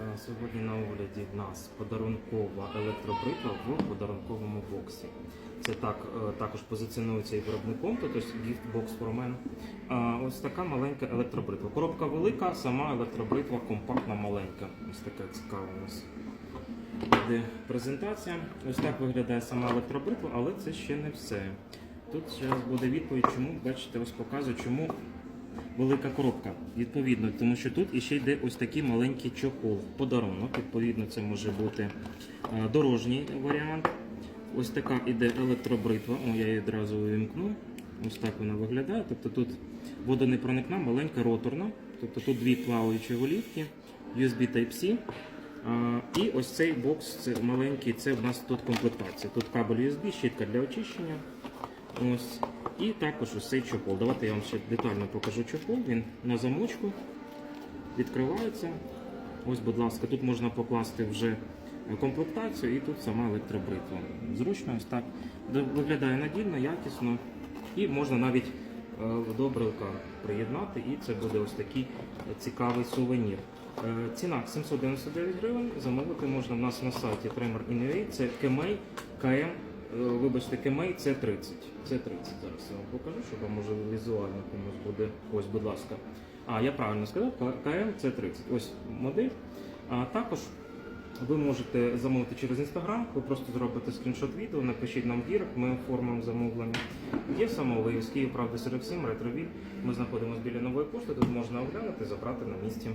Е, Сьогодні на огляді в нас подарункова електробритва в подарунковому боксі. Це так е, також позиціонується і виробником, тобто Gift Box for Men. Ось така маленька електробритва. Коробка велика, сама електробритва компактна маленька. Ось така цікава у нас буде презентація. Ось так виглядає сама електробритва, але це ще не все. Тут зараз буде відповідь, чому бачите, ось показую, чому велика коробка. Відповідно, тому що тут іще йде ось такий маленький чохол. Подарунок. Відповідно, це може бути дорожній варіант. Ось така іде електробритва. О, я її одразу увімкну. Ось так вона виглядає. Тобто тут водонепроникна, маленька роторна. Тобто тут дві плаваючі голівки, USB Type-C. І ось цей бокс це маленький, це в нас тут комплектація. Тут кабель USB, щітка для очищення. Ось. І також ось цей чохол. Давайте я вам ще детально покажу чохол. Він на замочку відкривається. Ось, будь ласка, тут можна покласти вже комплектацію і тут сама електробритва. Зручно ось так. Виглядає надійно, якісно і можна навіть е, до брелка приєднати, і це буде ось такий цікавий сувенір. Е, Ціна 799 гривень. Замовити можна в нас на сайті Tremor Innovate. Це Кемей КМ. Е, Вибачте, Кемей це 30. Це 30 зараз я вам покажу, щоб вам може візуально комусь буде. Ось, будь ласка. А, я правильно сказав, КМ це 30. Ось модель. А також ви можете замовити через інстаграм, ви просто зробите скріншот відео, напишіть нам в дірект, ми оформимо замовлення. Є самовивіз Київ, правда 47, ретровіль. Ми знаходимося біля нової пошти, тут можна оглянути, забрати на місці.